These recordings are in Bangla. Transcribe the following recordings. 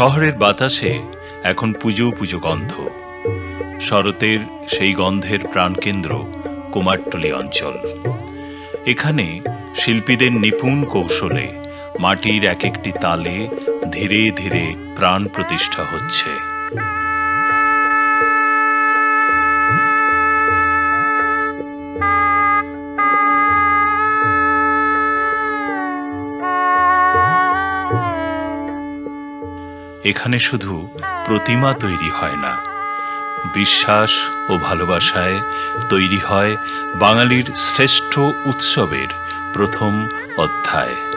শহরের বাতাসে এখন পুজো পুজো গন্ধ। শরতের সেই গন্ধের প্রাণকেন্দ্র কুমারটুলি অঞ্চল। এখানে শিল্পীদের নিপুণ কৌশলে মাটির এক একটি তালে ধীরে ধীরে প্রাণ প্রতিষ্ঠা হচ্ছে। এখানে শুধু প্রতিমা তৈরি হয় না, বিশ্বাস ও ভালোবাসায় তৈরি হয় বাঙালির শ্রেষ্ঠ উৎসবের প্রথম অধ্যায়।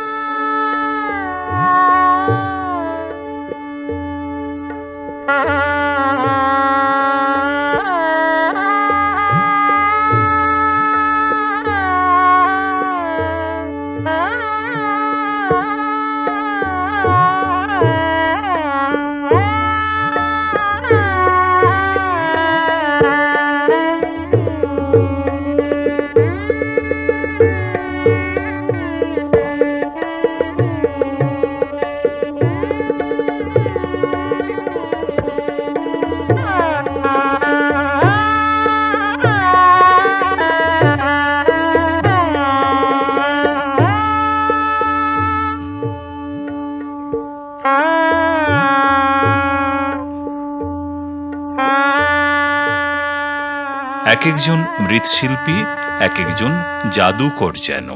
এক একজন মৃৎশিল্পী এক একজন জাদুকর যেন।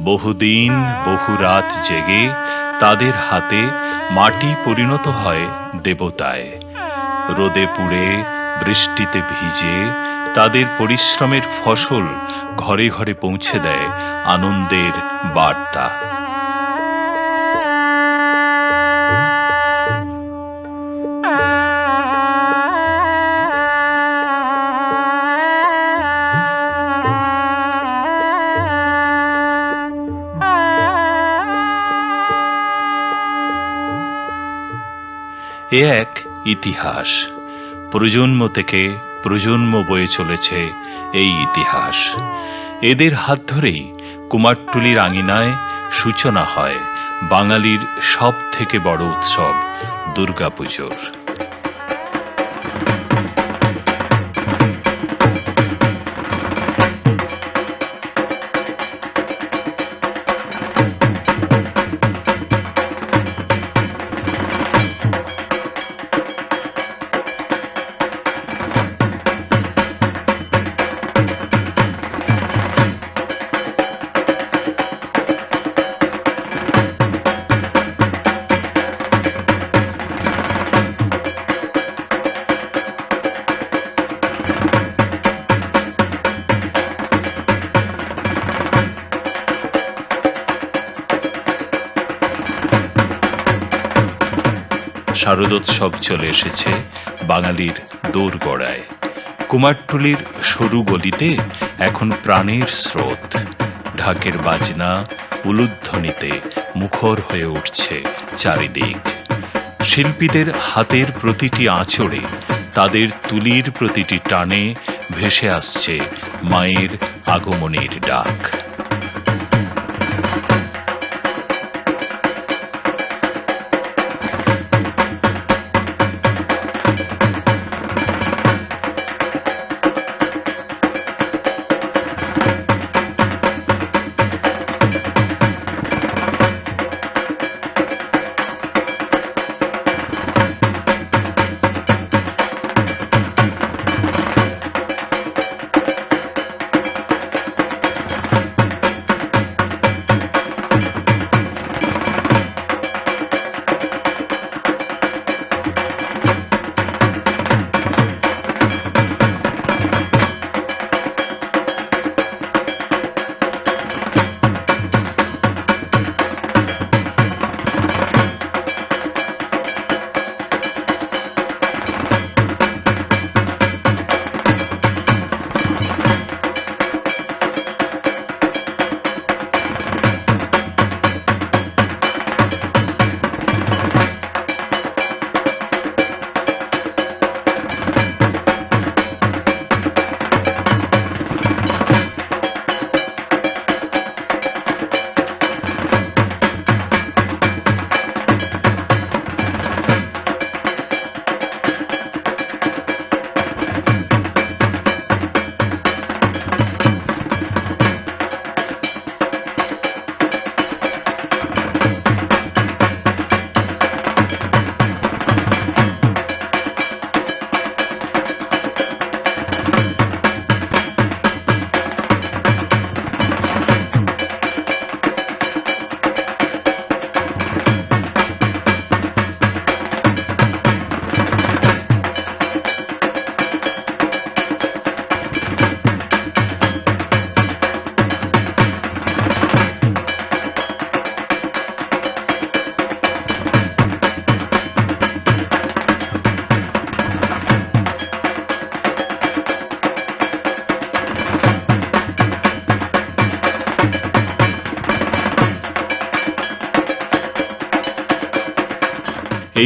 বহুদিন বহু রাত জেগে তাদের হাতে মাটি পরিণত হয় দেবতায়। রোদে পুড়ে, বৃষ্টিতে ভিজে তাদের পরিশ্রমের ফসল ঘরে ঘরে পৌঁছে দেয় আনন্দের বার্তা। এ এক ইতিহাস। প্রজন্ম থেকে প্রজন্ম বয়ে চলেছে এই ইতিহাস। এদের হাত ধরেই কুমারটুলির আঙিনায় সূচনা হয় বাঙালির সব থেকে বড় উৎসব দুর্গাপুজোর। শারদোৎসব চলে এসেছে বাঙালির দোরগড়ায়। কুমারটুলির সরু গলিতে এখন প্রাণের স্রোত। ঢাকের বাজনা উলুধ্বনিতে মুখর হয়ে উঠছে চারিদিক। শিল্পীদের হাতের প্রতিটি আঁচড়ে, তাদের তুলির প্রতিটি টানে ভেসে আসছে মায়ের আগমনের ডাক।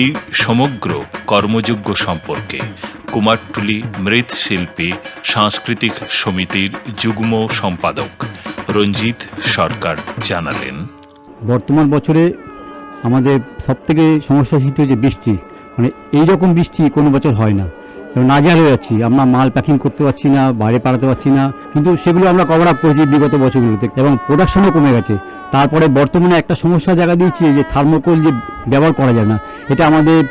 এই সমগ্র কর্মযোগ্য সম্পর্কে কুমারটুলি মৃৎশিল্পী সাংস্কৃতিক সমিতির যুগ্ম সম্পাদক রঞ্জিত সরকার জানালেন। বর্তমান বছরে আমাদের সবথেকে সমস্যা ছিল যে বৃষ্টি। মানে এই রকম বৃষ্টি কোনো বছর হয় না। নাজার হয়ে যাচ্ছি। আমরা মাল প্যাকিং করতে পারছি না, বাইরে পাঠাতে পারছি না। কিন্তু সেগুলো আমরা কভার আপ করেছি বিগত বছরগুলোতে এবং প্রোডাকশনও কমে গেছে। তারপরে বর্তমানে একটা সমস্যা জায়গা দিয়েছি যে থার্মোকোল যে ব্যবহার করা যায় না, এটা আমাদের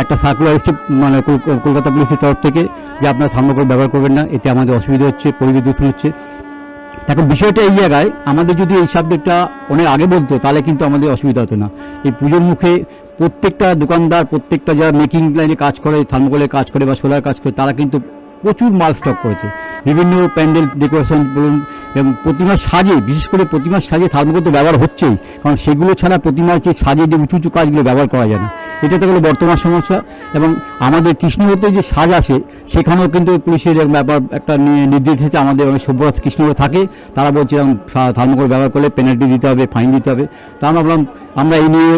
একটা সার্কুলার এসছে মানে কল- কলকাতা পুলিশের তরফ থেকে যে আপনারা থার্মোকোল ব্যবহার করবেন না, এতে আমাদের অসুবিধা হচ্ছে, পরিবেশ দূষণ হচ্ছে। এখন বিষয়টা এই জায়গায়, আমাদের যদি এই সাবজেক্টটা অনেক আগে বলতো, তাহলে কিন্তু আমাদের অসুবিধা হতো না। এই পুজোর মুখে প্রত্যেকটা দোকানদার, প্রত্যেকটা যারা মেকিং লাইনে কাজ করে থার্মোকলের কাজ করে বা সোলার কাজ করে, তারা কিন্তু প্রচুর মাল স্টক করেছে। বিভিন্ন প্যান্ডেল ডেকোরেশন বলুন, এবং প্রতিমার সাজে বিশেষ করে প্রতিমার সাজে থার্মোকল তো ব্যবহার হচ্ছেই, কারণ সেগুলো ছাড়া প্রতিমার যে সাজে যে উঁচু উঁচু কাজগুলো ব্যবহার করা যায় না। এটা তো বর্তমান সমস্যা, এবং আমাদের কৃষ্ণগড়তে যে সাজ আছে, সেখানেও কিন্তু পুলিশের ব্যাপার একটা নির্দেশ এসেছে আমাদের অনেক সভ্যরাজ থাকে, তারা বলছে এরকম থার্মোকল ব্যবহার করলে পেনাল্টি দিতে হবে ফাইন দিতে হবে। তা আমরা আমরা এই নিয়ে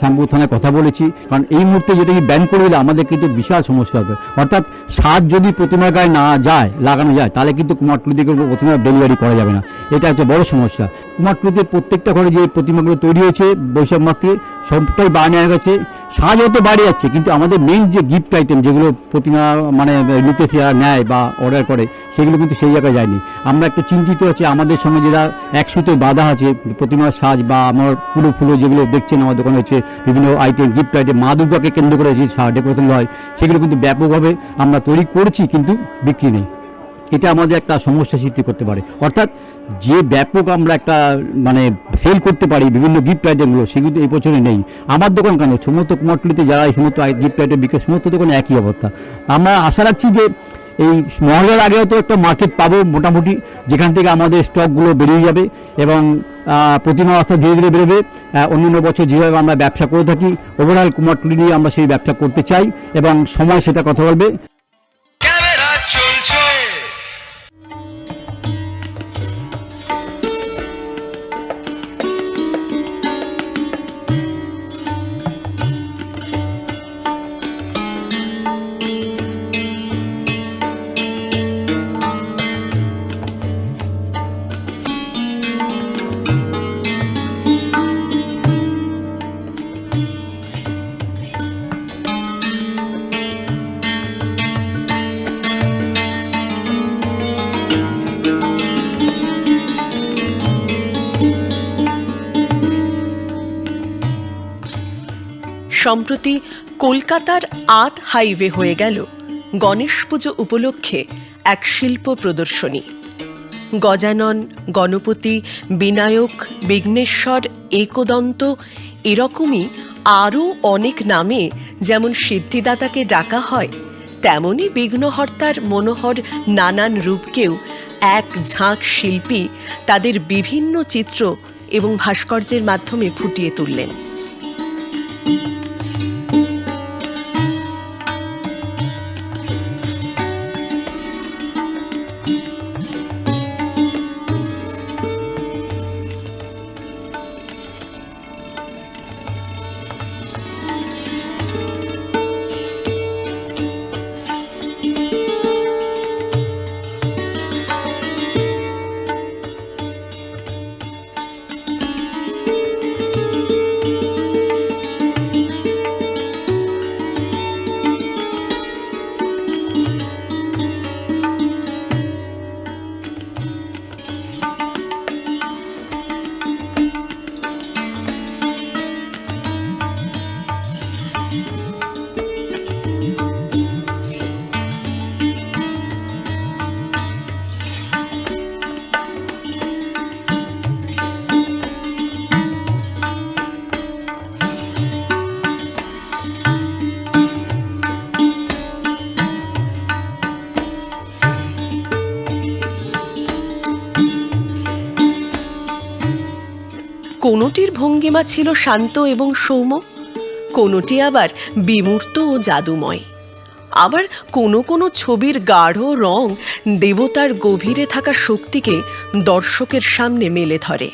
শ্যামপুর থানায় কথা বলেছি, কারণ এই মুহূর্তে যেটা ব্যান করে দিলে আমাদের কিন্তু বিশাল সমস্যা হবে। অর্থাৎ সাজ যদি প্রতিমার গায়ে না যায়, লাগানো যায়, তাহলে কিন্তু কুমারটুলি থেকে প্রতিমার ডেলিভারি করা যাবে না। এটা একটা বড় সমস্যা। কুমারটুলিতে প্রত্যেকটা ঘরে যে প্রতিমাগুলো তৈরি হয়েছে, বৈশাখ মাস থেকে সবটাই হয়ে গেছে সাজ হয়তো বাড়ে যাচ্ছে, কিন্তু আমাদের মেইন যে গিফট আইটেম যেগুলো প্রতিমা মানে নিতে নেয় বা অর্ডার করে, সেগুলো কিন্তু সেই জায়গায় যায়নি। আমরা একটু চিন্তিত আছি, আমাদের সঙ্গে যারা একসুতে বাধা আছে, প্রতিমার সাজ বা আমার পুরো ফুলো যেগুলো দেখছেন আমার দোকানে হচ্ছে বিভিন্ন আইটেম গিফট আইটেম মা দুর্গাকে কেন্দ্র করে যে সাজ ডেকোরেশন হয়, সেগুলো কিন্তু ব্যাপকভাবে আমরা তৈরি করছি, কিন্তু বিক্রি নেই। এটা আমাদের একটা সমস্যা সৃষ্টি করতে পারে। অর্থাৎ যে ব্যাপক আমরা একটা মানে সেল করতে পারি বিভিন্ন গিফট আইটেমগুলো সেগুলো এই বছরে নেই। আমার দোকান কেন? সমস্ত কুমারটুলিতে যারা এই সমস্ত গিফট আইটেম বিক্রি, সমস্ত দোকানে একই অবস্থা। আমরা আশা রাখছি যে এই মহলের আগেও তো একটা মার্কেট পাবো মোটামুটি, যেখান থেকে আমাদের স্টকগুলো বেরিয়ে যাবে এবং প্রতিমা রাস্তা ধীরে ধীরে বেরোবে। অন্যান্য বছর যেভাবে আমরা ব্যবসা করে থাকি ওভারঅল কুমারটুলি নিয়ে আমরা সেই ব্যবসা করতে চাই এবং সময় সেটা কথা বলবে। সম্প্রতি কলকাতার আর্ট হাইওয়ে হয়ে গেল গণেশ পুজো উপলক্ষে এক শিল্প প্রদর্শনী। গজানন, গণপতি, বিনায়ক, বিঘ্নেশ্বর, একদন্ত এরকমই আরও অনেক নামে যেমন সিদ্ধিদাতাকে ডাকা হয় তেমনই বিঘ্নহর্তার মনোহর নানান রূপকেও এক ঝাঁক শিল্পী তাদের বিভিন্ন চিত্র এবং ভাস্কর্যের মাধ্যমে ফুটিয়ে তুললেন। কোনোটির ভঙ্গিমা ছিল শান্ত এবং সৌম্য, কোনোটি আবার বিমূর্ত ও জাদুময়। আবার কোনো কোনো ছবির গাঢ় রং দেবতার গভীরে থাকা শক্তিকে দর্শকের সামনে মেলে ধরে।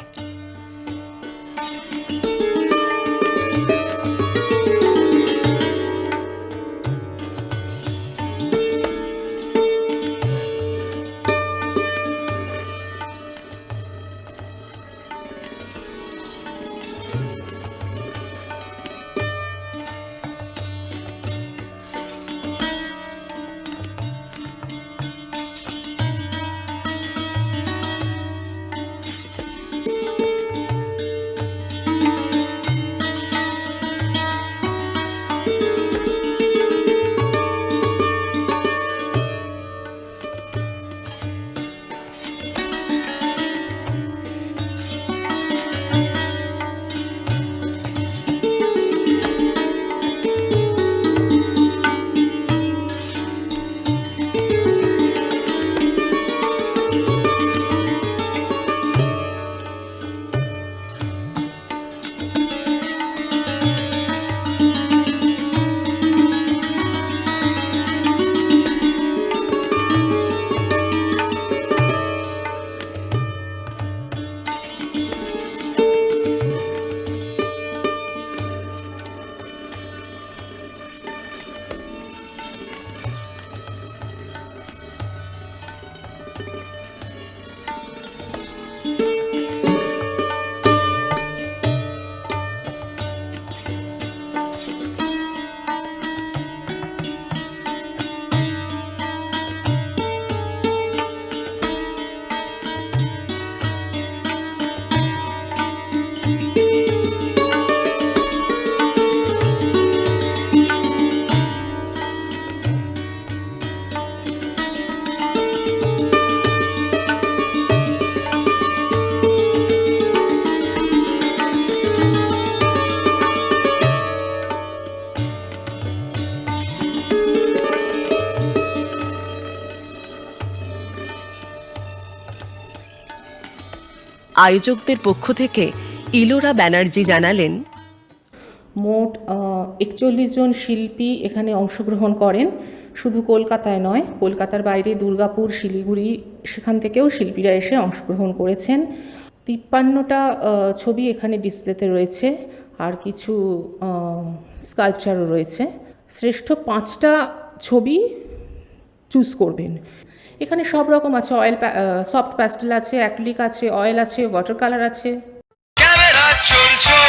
আয়োজকদের পক্ষ থেকে ইলোরা ব্যানার্জি জানালেন, মোট একচল্লিশ জন শিল্পী এখানে অংশগ্রহণ করেন। শুধু কলকাতায় নয়, কলকাতার বাইরে দুর্গাপুর, শিলিগুড়ি, সেখান থেকেও শিল্পীরা এসে অংশগ্রহণ করেছেন। তিপ্পান্নটা ছবি এখানে ডিসপ্লেতে রয়েছে, আর কিছু স্কাল্পচারও রয়েছে। শ্রেষ্ঠ পাঁচটা ছবি চুজ করবেন। এখানে সব রকম আছে অয়েল সফট প্যাস্টেল আছে অ্যাক্রিলিক আছে অয়েল আছে ওয়াটার কালার আছে চলছে